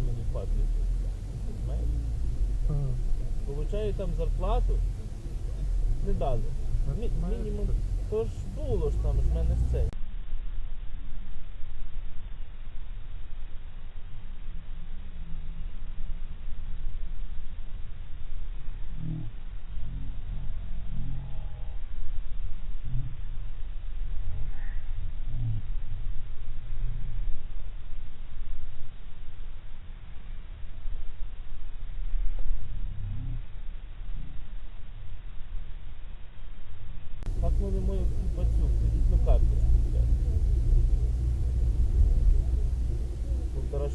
зарплату. Знаєш? Получаю там зарплату, не дали. Мі- мінімум. То ж було ж там ж в мене з вони мою бацю, кредитну карту. блядь. Полтора